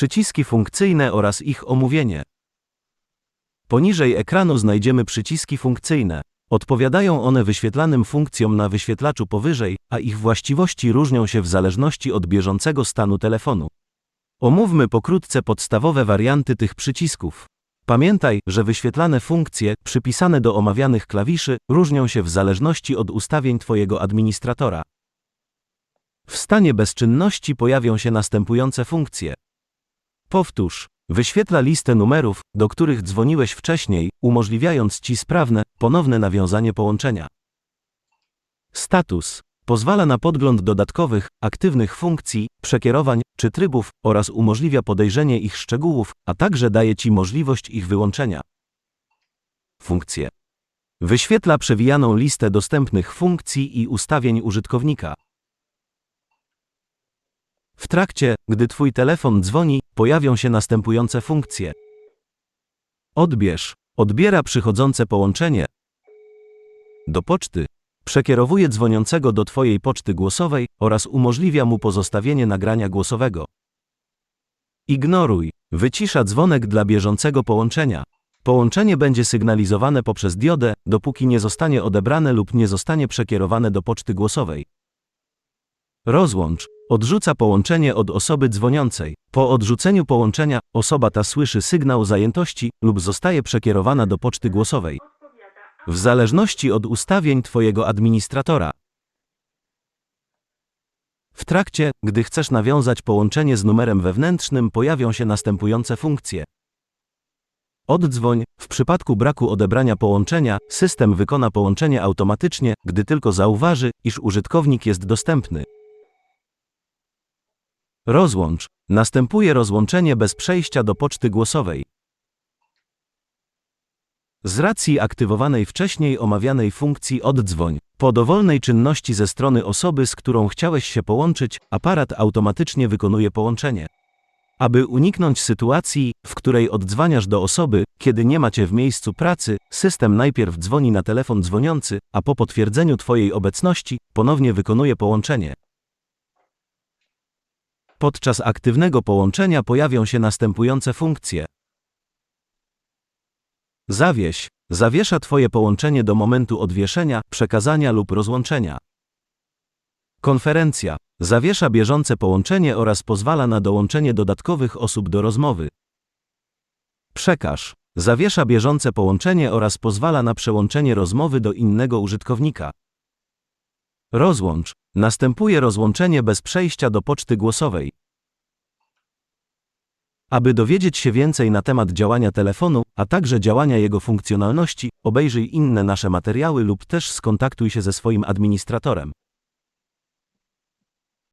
Przyciski funkcyjne oraz ich omówienie. Poniżej ekranu znajdziemy przyciski funkcyjne. Odpowiadają one wyświetlanym funkcjom na wyświetlaczu powyżej, a ich właściwości różnią się w zależności od bieżącego stanu telefonu. Omówmy pokrótce podstawowe warianty tych przycisków. Pamiętaj, że wyświetlane funkcje, przypisane do omawianych klawiszy, różnią się w zależności od ustawień Twojego administratora. W stanie bezczynności pojawią się następujące funkcje. Powtórz. Wyświetla listę numerów, do których dzwoniłeś wcześniej, umożliwiając Ci sprawne, ponowne nawiązanie połączenia. Status. Pozwala na podgląd dodatkowych, aktywnych funkcji, przekierowań czy trybów oraz umożliwia podejrzenie ich szczegółów, a także daje Ci możliwość ich wyłączenia. Funkcje. Wyświetla przewijaną listę dostępnych funkcji i ustawień użytkownika. W trakcie, gdy Twój telefon dzwoni, pojawią się następujące funkcje. Odbierz. Odbiera przychodzące połączenie. Do poczty. Przekierowuje dzwoniącego do Twojej poczty głosowej oraz umożliwia mu pozostawienie nagrania głosowego. Ignoruj. Wycisza dzwonek dla bieżącego połączenia. Połączenie będzie sygnalizowane poprzez diodę, dopóki nie zostanie odebrane lub nie zostanie przekierowane do poczty głosowej. Rozłącz. Odrzuca połączenie od osoby dzwoniącej. Po odrzuceniu połączenia, osoba ta słyszy sygnał zajętości lub zostaje przekierowana do poczty głosowej. W zależności od ustawień Twojego administratora. W trakcie, gdy chcesz nawiązać połączenie z numerem wewnętrznym, pojawią się następujące funkcje. Oddzwoń. W przypadku braku odebrania połączenia, system wykona połączenie automatycznie, gdy tylko zauważy, iż użytkownik jest dostępny. Rozłącz. Następuje rozłączenie bez przejścia do poczty głosowej. Z racji aktywowanej wcześniej omawianej funkcji oddzwoń, po dowolnej czynności ze strony osoby, z którą chciałeś się połączyć, aparat automatycznie wykonuje połączenie. Aby uniknąć sytuacji, w której oddzwaniasz do osoby, kiedy nie macie w miejscu pracy, system najpierw dzwoni na telefon dzwoniący, a po potwierdzeniu Twojej obecności, ponownie wykonuje połączenie. Podczas aktywnego połączenia pojawią się następujące funkcje. Zawieś. Zawiesza Twoje połączenie do momentu odwieszenia, przekazania lub rozłączenia. Konferencja. Zawiesza bieżące połączenie oraz pozwala na dołączenie dodatkowych osób do rozmowy. Przekaż. Zawiesza bieżące połączenie oraz pozwala na przełączenie rozmowy do innego użytkownika. Rozłącz. Następuje rozłączenie bez przejścia do poczty głosowej. Aby dowiedzieć się więcej na temat działania telefonu, a także działania jego funkcjonalności, obejrzyj inne nasze materiały lub też skontaktuj się ze swoim administratorem.